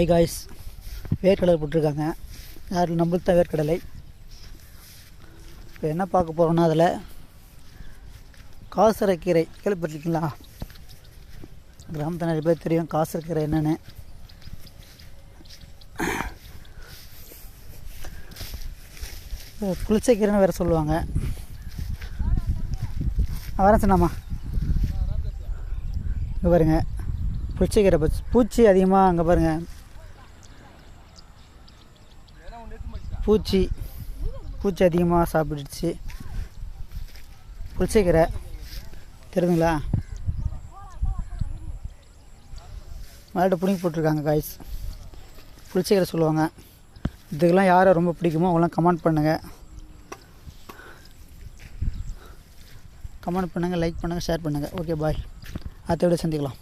ஐ guys வேர்க்கடலை போட்டிருக்காங்க. யார் நம்மளுக்கு தான் வேர்க்கடலை இப்போ என்ன பார்க்க போகிறோன்னா அதில் காசரைக்கீரை. கேள்விப்பட்டிருக்கீங்களா? கிராமத்தில் நிறைய பேர் தெரியும் காசரைக்கீரை என்னென்னு. புளிச்சக்கீரைன்னு வேறு சொல்லுவாங்க. வரேன் சொன்னாமா இங்கே பாருங்கள் புளிச்சக்கீரை பூச்சி அதிகமாக அங்கே பாருங்கள் பூச்சி பூச்சி அதிகமாக சாப்பிடுச்சு புளிச்சக்கீரை. தெரியுதுங்களா? மலையிட்ட பிடிங்கி போட்டிருக்காங்க காய்ஸ் புளிச்சக்கீரை சொல்லுவாங்க. இதுக்கெல்லாம் யாரை ரொம்ப பிடிக்குமோ அவங்களாம் கமெண்ட் பண்ணுங்கள் கமெண்ட் பண்ணுங்கள் லைக் பண்ணுங்கள் ஷேர் பண்ணுங்கள் ஓகே பாய் அடுத்த விட சந்திக்கலாம்.